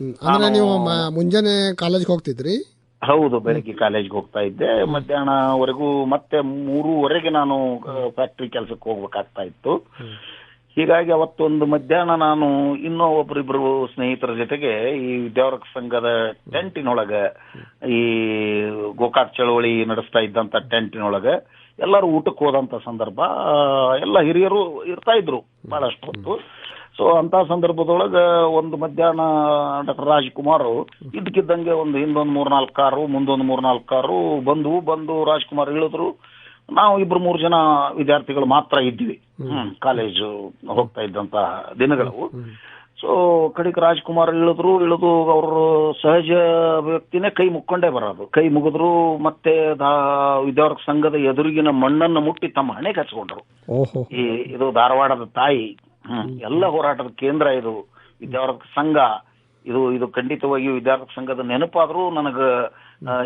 ಅಂದ್ರೆ ನೀವು ಮುಂಜಾನೆ ಕಾಲೇಜ್ಗೆ ಹೋಗ್ತಿದ್ರಿ? ಹೌದು ಬೆಳಿಗ್ಗೆ ಕಾಲೇಜ್ಗೆ ಹೋಗ್ತಾ ಇದ್ದೆ. ಮಧ್ಯಾಹ್ನವರೆಗೂ ಮತ್ತೆ ಮೂರುವರೆಗೆ ನಾನು ಫ್ಯಾಕ್ಟರಿ ಕೆಲಸಕ್ಕೆ ಹೋಗ್ಬೇಕಾಗ್ತಾ ಇತ್ತು. ಹೀಗಾಗಿ ಅವತ್ತೊಂದು ಮಧ್ಯಾಹ್ನ ನಾನು ಇನ್ನೂ ಒಬ್ಬರಿಬ್ರು ಸ್ನೇಹಿತರ ಜೊತೆಗೆ ಈ ವಿದ್ಯಾವರ್ಗ ಸಂಘದ ಟೆಂಟಿನೊಳಗ ಈ ಗೋಕಾಕ್ ಚಳವಳಿ ನಡೆಸ್ತಾ ಇದ್ದಂತ ಟೆಂಟಿನೊಳಗ ಎಲ್ಲರೂ ಊಟಕ್ಕೆ ಹೋದಂತ ಸಂದರ್ಭ ಎಲ್ಲ ಹಿರಿಯರು ಇರ್ತಾ ಇದ್ರು ಬಹಳಷ್ಟು ಹೊತ್ತು. ಸೊ ಅಂತ ಸಂದರ್ಭದೊಳಗ ಒಂದು ಮಧ್ಯಾಹ್ನ ಡಾಕ್ಟರ್ ರಾಜ್ಕುಮಾರ್ ಇದ್ದಕ್ಕಿದ್ದಂಗೆ ಒಂದು ಹಿಂದೊಂದು ಮೂರ್ನಾಲ್ಕು ಕಾರು ಮುಂದೊಂದು ಮೂರ್ನಾಲ್ಕು ಕಾರು ಬಂದು ಬಂದು ರಾಜ್ಕುಮಾರ್ ಇಳಿದ್ರು ನಾವು ಇಬ್ರು ಮೂರು ಜನ ವಿದ್ಯಾರ್ಥಿಗಳು ಮಾತ್ರ ಇದ್ವಿ ಹ್ಮ್. ಕಾಲೇಜು ಹೋಗ್ತಾ ಇದ್ದಂತ ದಿನಗಳು ಸೊ ಕಡಿಕ ರಾಜ್ಕುಮಾರ್ ಇಳಿದ್ರು ಇಳಿದು ಅವರು ಸಹಜ ವ್ಯಕ್ತಿನೇ ಕೈ ಮುಕ್ಕೊಂಡೇ ಬರೋದು. ಕೈ ಮುಗಿದ್ರು ಮತ್ತೆ ವಿದ್ಯಾರ್ಥಿ ಸಂಘದ ಎದುರಿಗಿನ ಮಣ್ಣನ್ನು ಮುಟ್ಟಿ ತಮ್ಮ ಹಣೆಗೆ ಹಚ್ಕೊಂಡ್ರು. ಈ ಇದು ಧಾರವಾಡದ ತಾಯಿ ಎಲ್ಲ ಹೋರಾಟದ ಕೇಂದ್ರ ಇದು ವಿದ್ಯಾರ್ಥಿ ಸಂಘ. ಇದು ಇದು ಖಂಡಿತವಾಗಿಯೂ ವಿದ್ಯಾರ್ಥಿ ಸಂಘದ ನೆನಪಾದ್ರೂ ನನಗ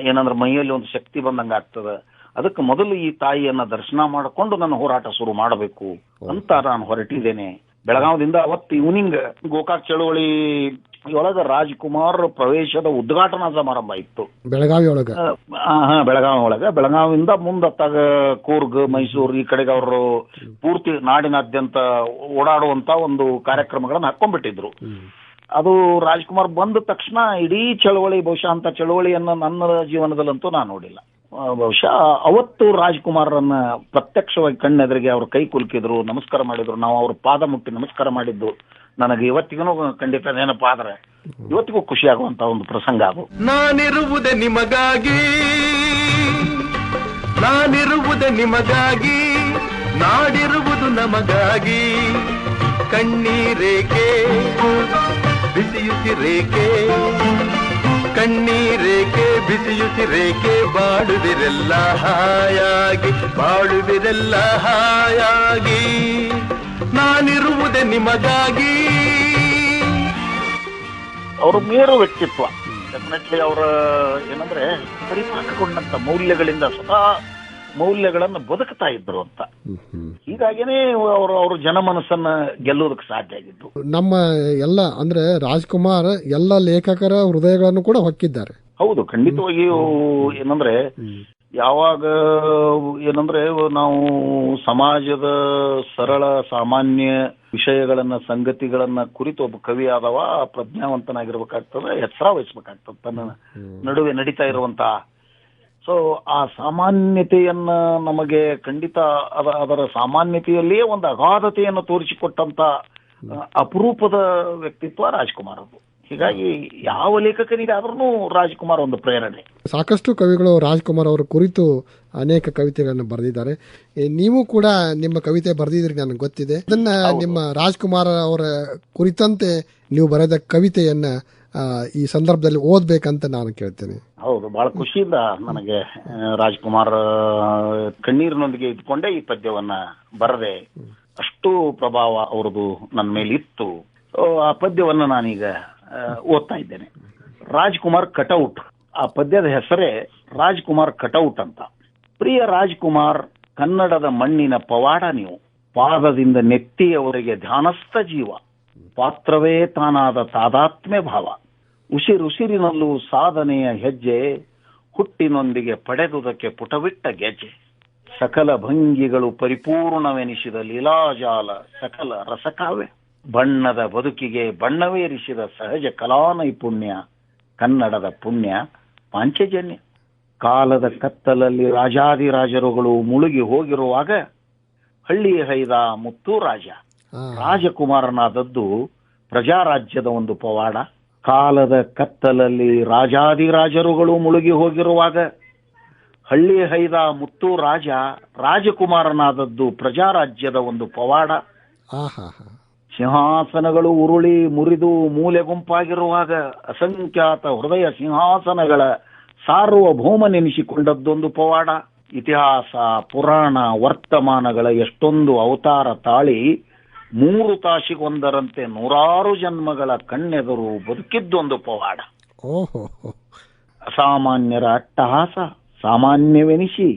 ಏನಂದ್ರೆ ಮೈಯಲ್ಲಿ ಒಂದು ಶಕ್ತಿ ಬಂದಂಗ ಆಗ್ತದ. ಅದಕ್ಕೆ ಮೊದಲು ಈ ತಾಯಿಯನ್ನ ದರ್ಶನ ಮಾಡಿಕೊಂಡು ನನ್ನ ಹೋರಾಟ ಶುರು ಮಾಡಬೇಕು ಅಂತ ನಾನು ಹೊರಟಿದ್ದೇನೆ. ಬೆಳಗಾವದಿಂದ ಅವತ್ತು ಈವ್ನಿಂಗ್ ಗೋಕಾಕ್ ಚಳವಳಿ ಒಳಗ ರಾಜ್ಕುಮಾರ್ ಪ್ರವೇಶದ ಉದ್ಘಾಟನಾ ಸಮಾರಂಭ ಇತ್ತು. ಬೆಳಗಾವಿ ಒಳಗ ಹಾ ಬೆಳಗಾವಿ ಒಳಗ ಬೆಳಗಾವಿಯಿಂದ ಮುಂದತ್ತಾಗ ಕೂರ್ಗ್ ಮೈಸೂರು ಈ ಕಡೆಗೆ ಅವರು ಪೂರ್ತಿ ನಾಡಿನಾದ್ಯಂತ ಓಡಾಡುವಂತ ಒಂದು ಕಾರ್ಯಕ್ರಮಗಳನ್ನ ಹಾಕೊಂಡ್ಬಿಟ್ಟಿದ್ರು. ಅದು ರಾಜ್ಕುಮಾರ್ ಬಂದ ತಕ್ಷಣ ಇಡೀ ಚಳವಳಿ ಬಹುಶಃ ಅಂತ ಚಳವಳಿಯನ್ನ ನನ್ನ ಜೀವನದಲ್ಲಂತೂ ನಾನು ನೋಡಿಲ್ಲ. ಬಹುಶಃ ಅವತ್ತು ರಾಜ್ಕುಮಾರನ್ನ ಪ್ರತ್ಯಕ್ಷವಾಗಿ ಕಣ್ಣೆದುರಿಗೆ ಅವ್ರ ಕೈ ಕುಲುಕಿದ್ರು ನಮಸ್ಕಾರ ಮಾಡಿದ್ರು. ನಾವು ಅವ್ರ ಪಾದ ಮುಟ್ಟಿ ನಮಸ್ಕಾರ ಮಾಡಿದ್ದು. ನನಗೆ ಇವತ್ತಿಗೂ ಖಂಡಿತ ನೆನಪಾದ್ರೆ ಇವತ್ತಿಗೂ ಖುಷಿ ಆಗುವಂತ ಒಂದು ಪ್ರಸಂಗ ಅದು. ನಾನಿರುವುದೇ ನಿಮಗಾಗಿ ನಾನಿರುವುದೇ ನಿಮಗಾಗಿ, ನಾಡಿರುವುದು ನಮಗಾಗಿ. ಕಣ್ಣೀರೇಕೆ ಬಿಸಿಯುತ್ತಿರೇಕೆ ಕಣ್ಣೀರೇಕೆ ಬಿಸಿಯುತ್ತಿರೇಕೆ ಬಾಡುವಿರೆಲ್ಲ ಹಾಯಾಗಿ ಬಾಡುವಿರೆಲ್ಲ ಹಾಯಾಗಿ. ನಾನಿರುವುದೇ ನಿಮಗಾಗಿ. ಅವರು ಮೇರು ವ್ಯಕ್ತಿತ್ವ. ಡೆಫಿನೆಟ್ಲಿ ಅವರ ಏನಂದ್ರೆ ಪರಿಪಾಕಗೊಂಡಂತ ಮೌಲ್ಯಗಳಿಂದ ಸ್ವತಃ ಮೌಲ್ಯಗಳನ್ನು ಬದುಕ್ತಾ ಇದ್ರು ಅಂತ. ಹೀಗಾಗಿನೇ ಅವರು ಜನ ಜನಮನಸ್ಸನ್ನ ಗೆಲ್ಲೋದಕ್ಕೆ ಸಾಧ್ಯ ಆಗಿದ್ದು. ನಮ್ಮ ಎಲ್ಲ ಅಂದ್ರೆ ರಾಜ್ಕುಮಾರ್ ಎಲ್ಲ ಲೇಖಕರ ಹೃದಯಗಳನ್ನು ಕೂಡ ಹೊಕ್ಕಿದ್ದಾರೆ. ಹೌದು ಖಂಡಿತವಾಗಿಯೂ ಏನಂದ್ರೆ ಯಾವಾಗ ಏನಂದ್ರೆ ನಾವು ಸಮಾಜದ ಸರಳ ಸಾಮಾನ್ಯ ವಿಷಯಗಳನ್ನ ಸಂಗತಿಗಳನ್ನ ಕುರಿತು ಒಬ್ಬ ಕವಿ ಆದವ ಪ್ರಜ್ಞಾವಂತನಾಗಿರ್ಬೇಕಾಗ್ತದೆ ಎಚ್ಚರ ವಹಿಸ್ಬೇಕಾಗ್ತದೆ ತನ್ನ ನಡುವೆ ನಡೀತಾ ಇರುವಂತ. ಸೊ ಆ ಸಾಮಾನ್ಯತೆಯನ್ನ ನಮಗೆ ಖಂಡಿತ ಅದ- ಅದರ ಸಾಮಾನ್ಯತೆಯಲ್ಲಿಯೇ ಒಂದು ಅಗಾಧತೆಯನ್ನು ತೋರಿಸಿಕೊಟ್ಟಂತ ಅಪರೂಪದ ವ್ಯಕ್ತಿತ್ವ ರಾಜ್ಕುಮಾರ್ ಅದು ಹೀಗಾಗಿ ಯಾವ ಲೇಖಕನಿಗಾದ್ರೂ ರಾಜ್ಕುಮಾರ್ ಒಂದು ಪ್ರೇರಣೆ. ಸಾಕಷ್ಟು ಕವಿಗಳು ರಾಜ್ಕುಮಾರ್ ಅವರ ಕುರಿತು ಅನೇಕ ಕವಿತೆಗಳನ್ನು ಬರೆದಿದ್ದಾರೆ. ನೀವು ಕೂಡ ನಿಮ್ಮ ಕವಿತೆ ಬರೆದಿದ್ರಿ ನನಗೆ ಗೊತ್ತಿದೆ. ಅದನ್ನ ನಿಮ್ಮ ರಾಜ್ಕುಮಾರ್ ಅವರ ಕುರಿತಂತೆ ನೀವು ಬರೆದ ಕವಿತೆಯನ್ನ ಈ ಸಂದರ್ಭದಲ್ಲಿ ಓದ್ಬೇಕಂತ ನಾನು ಕೇಳ್ತೇನೆ. ಹೌದು ಬಹಳ ಖುಷಿಯಿಂದ ನನಗೆ ರಾಜ್ಕುಮಾರ್ ಕಣ್ಣೀರಿನೊಂದಿಗೆ ಇದ್ಕೊಂಡೇ ಈ ಪದ್ಯವನ್ನ ಬರದೆ. ಅಷ್ಟು ಪ್ರಭಾವ ಅವರದು ನನ್ನ ಮೇಲೆ ಇತ್ತು ಆ, ಪದ್ಯವನ್ನ ನಾನೀಗ ಓದ್ತಾ ಇದ್ದೇನೆ. ರಾಜ್ಕುಮಾರ್ ಕಟೌಟ್. ಆ ಪದ್ಯದ ಹೆಸರೇ ರಾಜ್ಕುಮಾರ್ ಕಟೌಟ್ ಅಂತ. ಪ್ರಿಯ ರಾಜ್ಕುಮಾರ್, ಕನ್ನಡದ ಮಣ್ಣಿನ ಪವಾಡ ನೀವು. ಪಾದದಿಂದ ನೆತ್ತಿಯವರಿಗೆ ಧ್ಯಾನಸ್ಥ ಜೀವ. ಪಾತ್ರವೇ ತಾನಾದ ತಾದಾತ್ಮ್ಯ ಭಾವ. ಉಸಿರುಸಿರಿನಲ್ಲೂ ಸಾಧನೆಯ ಹೆಜ್ಜೆ, ಹುಟ್ಟಿನೊಂದಿಗೆ ಪಡೆದುದಕ್ಕೆ ಪುಟವಿಟ್ಟ ಗೆಜ್ಜೆ. ಸಕಲ ಭಂಗಿಗಳು ಪರಿಪೂರ್ಣವೆನಿಸಿದ ಲೀಲಾಜಾಲ ಸಕಲ ರಸಕಾವ್ಯ. ಬಣ್ಣದ ಬದುಕಿಗೆ ಬಣ್ಣವೇರಿಸಿದ ಸಹಜ ಕಲಾ ನೈಪುಣ್ಯ ಕನ್ನಡದ ಪುಣ್ಯ ಪಾಂಚಜನ್ಯ. ಕಾಲದ ಕತ್ತಲಲ್ಲಿ ರಾಜಾದಿರಾಜರುಗಳು ಮುಳುಗಿ ಹೋಗಿರುವಾಗ ಹಳ್ಳಿ ಹೈದ ಮುತ್ತು ರಾಜ. ರಾಜಕುಮಾರನಾದದ್ದು ಪ್ರಜಾರಾಜ್ಯದ ಒಂದು ಪವಾಡ. ಕಾಲದ ಕತ್ತಲಲ್ಲಿ ರಾಜಾದಿರಾಜರುಗಳು ಮುಳುಗಿ ಹೋಗಿರುವಾಗ ಹಳ್ಳಿ ಹೈದ ಮುತ್ತು ರಾಜ ರಾಜಕುಮಾರನಾದದ್ದು ಪ್ರಜಾರಾಜ್ಯದ ಒಂದು ಪವಾಡ. ಸಿಂಹಾಸನಗಳು ಉರುಳಿ ಮುರಿದು ಮೂಲೆ ಗುಂಪಾಗಿರುವಾಗ ಅಸಂಖ್ಯಾತ ಹೃದಯ ಸಿಂಹಾಸನಗಳ ಸಾರ್ವಭೌಮನೆನಿಸಿಕೊಂಡದ್ದೊಂದು ಪವಾಡ. ಇತಿಹಾಸ ಪುರಾಣ ವರ್ತಮಾನಗಳ ಎಷ್ಟೊಂದು ಅವತಾರ ತಾಳಿ ಮೂರು ತಾಸಿಗೊಂದರಂತೆ ನೂರಾರು ಜನ್ಮಗಳ ಕಣ್ಣೆದುರು ಬದುಕಿದ್ದೊಂದು ಪವಾಡ. ಅಸಾಮಾನ್ಯರ ಅಟ್ಟಹಾಸ ಸಾಮಾನ್ಯವೆನಿಸಿ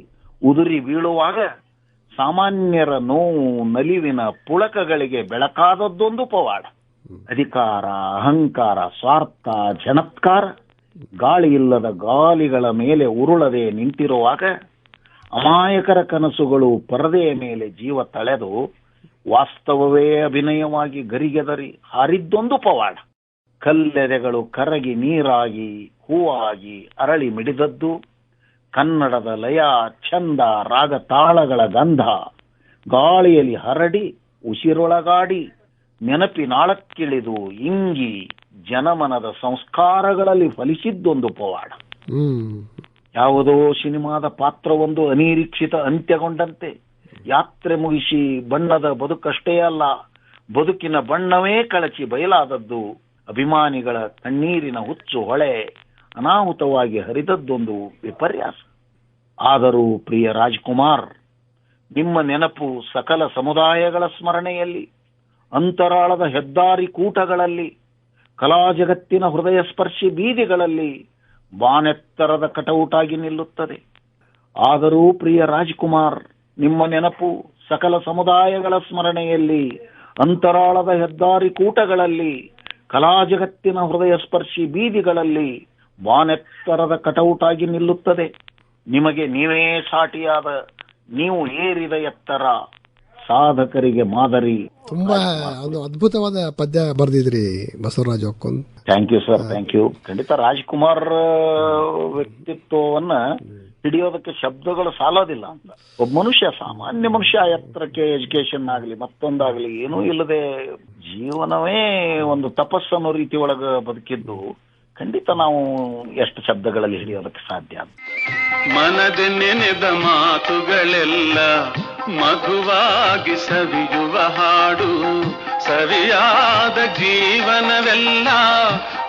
ಉದುರಿ ಬೀಳುವಾಗ ಸಾಮಾನ್ಯರ ನೋವು ನಲಿವಿನ ಪುಳಕಗಳಿಗೆ ಬೆಳಕಾದದ್ದೊಂದು ಪವಾಡ. ಅಧಿಕಾರ, ಅಹಂಕಾರ, ಸ್ವಾರ್ಥ ಜನತ್ಕಾರ ಗಾಳಿ ಇಲ್ಲದ ಗಾಲಿಗಳ ಮೇಲೆ ಉರುಳದೆ ನಿಂತಿರುವಾಗ ಅಮಾಯಕರ ಕನಸುಗಳು ಪರದೆಯ ಮೇಲೆ ಜೀವ ತಳೆದು ವಾಸ್ತವವೇ ಅಭಿನಯವಾಗಿ ಗರಿಗೆದರಿ ಹಾರಿದ್ದೊಂದು ಪವಾಡ. ಕಲ್ಲೆರೆಗಳು ಕರಗಿ ನೀರಾಗಿ ಹೂವಾಗಿ ಅರಳಿ ಮಿಡಿದದ್ದು ಕನ್ನಡದ ಲಯ ಚಂದ ರಾಗ ತಾಳಗಳ ಗಂಧ ಗಾಳಿಯಲ್ಲಿ ಹರಡಿ ಉಸಿರೊಳಗಾಡಿ ನೆನಪಿನಾಳಕ್ಕಿಳಿದು ಇಂಗಿ ಜನಮನದ ಸಂಸ್ಕಾರಗಳಲ್ಲಿ ಫಲಿಸಿದ್ದೊಂದು ಪವಾಡ. ಯಾವುದೋ ಸಿನಿಮಾದ ಪಾತ್ರವೊಂದು ಅನಿರೀಕ್ಷಿತ ಅಂತ್ಯಗೊಂಡಂತೆ. ಯಾತ್ರೆ ಮುಗಿಸಿ ಬಣ್ಣದ ಬದುಕಷ್ಟೇ ಅಲ್ಲ ಬದುಕಿನ ಬಣ್ಣವೇ ಕಳಚಿ ಬಯಲಾದದ್ದು ಅಭಿಮಾನಿಗಳ ಕಣ್ಣೀರಿನ ಹುಚ್ಚು ಹೊಳೆ. ಅನಾಹುತವಾಗಿ ಹರಿದದ್ದೊಂದು ವಿಪರ್ಯಾಸ. ಆದರೂ ಪ್ರಿಯ ರಾಜ್ಕುಮಾರ್, ನಿಮ್ಮ ನೆನಪು ಸಕಲ ಸಮುದಾಯಗಳ ಸ್ಮರಣೆಯಲ್ಲಿ, ಅಂತರಾಳದ ಹೆದ್ದಾರಿ ಕೂಟಗಳಲ್ಲಿ ಕಲಾ ಜಗತ್ತಿನ ಹೃದಯ ಸ್ಪರ್ಶಿ ಬೀದಿಗಳಲ್ಲಿ ಬಾನೆತ್ತರದ ಕಟೌಟಾಗಿ ನಿಲ್ಲುತ್ತದೆ. ಆದರೂ ಪ್ರಿಯ ರಾಜ್ಕುಮಾರ್, ನಿಮ್ಮ ನೆನಪು ಸಕಲ ಸಮುದಾಯಗಳ ಸ್ಮರಣೆಯಲ್ಲಿ, ಅಂತರಾಳದ ಹೆದ್ದಾರಿ ಕೂಟಗಳಲ್ಲಿ ಕಲಾ ಜಗತ್ತಿನ ಹೃದಯ ಸ್ಪರ್ಶಿ ಬೀದಿಗಳಲ್ಲಿ ಬಾನೆತ್ತರದ ಕಟೌಟಾಗಿ ನಿಲ್ಲುತ್ತದೆ. ನಿಮಗೆ ನೀವೇ ಸಾಟಿಯಾದ ನೀವು ಏರಿದ ಎತ್ತರ ಸಾಧಕರಿಗೆ ಮಾದರಿ. ತುಂಬಾ ಒಂದು ಅದ್ಭುತವಾದ ಪದ್ಯ ಬರೆದಿದ್ರಿ Basavaraj Okkund thank you sir thank you ಖಂಡಿತ ರಾಜ್ಕುಮಾರ್ ವ್ಯಕ್ತಿತ್ವವನ್ನ ಹಿಡಿಯೋದಕ್ಕೆ ಶಬ್ದಗಳು ಸಾಲೋದಿಲ್ಲ ಅಂತ. ಒಬ್ಬ ಮನುಷ್ಯ ಸಾಮಾನ್ಯ ಮನುಷ್ಯ ಎತ್ತರಕ್ಕೆ ಎಜುಕೇಶನ್ ಆಗಲಿ ಮತ್ತೊಂದಾಗಲಿ ಏನೂ ಇಲ್ಲದೆ ಜೀವನವೇ ಒಂದು ತಪಸ್ಸನ್ನೋ ರೀತಿ ಒಳಗ ಬದುಕಿದ್ದು. ಖಂಡಿತ ನಾವು ಎಷ್ಟು ಶಬ್ದಗಳಲ್ಲಿ ಹಿಡಿಯೋದಕ್ಕೆ ಸಾಧ್ಯ ಮನದ ನೆನೆದ ಮಾತುಗಳೆಲ್ಲ ಮಧುವಾಗಿ ಸವಿಯುವ ಹಾಡು. ಸವಿಯಾದ ಜೀವನವೆಲ್ಲ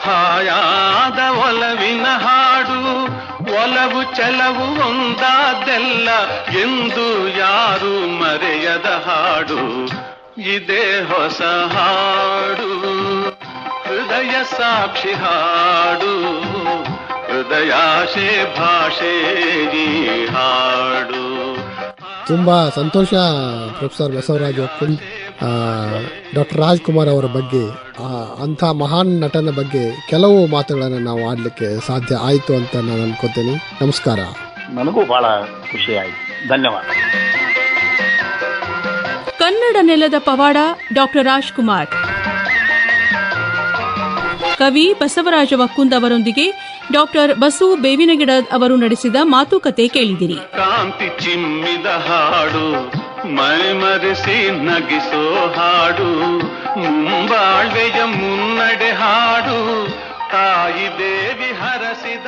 ಹಾಯಾದ ಒಲವಿನ ಹಾಡು. ಒಲವು ಚಲವು ಒಂದಾದೆಲ್ಲ ಎಂದು ಯಾರು ಮರೆಯದ ಹಾಡು. ಇದೇ ಹೊಸ ಹಾಡು. ಹೃದಯ ಸಾಕ್ಷಿ ಹಾಡು ಹೃದಯಾಶೆ ಭಾಷೆ ಹಾಡು. ತುಂಬಾ ಸಂತೋಷ ಪ್ರೊಫೆಸರ್ ಬಸವರಾಜ್ ಒಕ್ಕುಂದ್ ಡಾಕ್ಟರ್ ರಾಜ್ಕುಮಾರ್ ಅವರ ಬಗ್ಗೆ ಅಂಥ ಮಹಾನ್ ನಟನ ಬಗ್ಗೆ ಕೆಲವು ಮಾತುಗಳನ್ನು ನಾವು ಆಡಲಿಕ್ಕೆ ಸಾಧ್ಯ ಆಯಿತು ಅಂತ ನಾನು ಅನ್ಕೋತೇನೆ. ನಮಸ್ಕಾರ. ನನಗೂ ಬಹಳ ಖುಷಿ ಆಯ್ತು. ಧನ್ಯವಾದ. ಕನ್ನಡ ನೆಲದ ಪವಾಡ ಡಾಕ್ಟರ್ ರಾಜ್ಕುಮಾರ್. ಕವಿ ಬಸವರಾಜ ವಕ್ಕುಂದ್ ಅವರೊಂದಿಗೆ ಡಾಕ್ಟರ್ ಬಸು ಬೇವಿನಗಿಡ ಅವರು ನಡೆಸಿದ ಮಾತುಕತೆ ಕೇಳಿದಿರಿ. ಕಾಂತಿ ಚಿಮ್ಮಿದ ಹಾಡು ಮೈಮರೆಸಿ ನಗಿಸೋ ಹಾಡು, ಮುಂಬಾಳ್ವೆಯ ಮುನ್ನಡೆ ಹಾಡು, ತಾಯಿ ದೇವಿ ಹರಸಿದ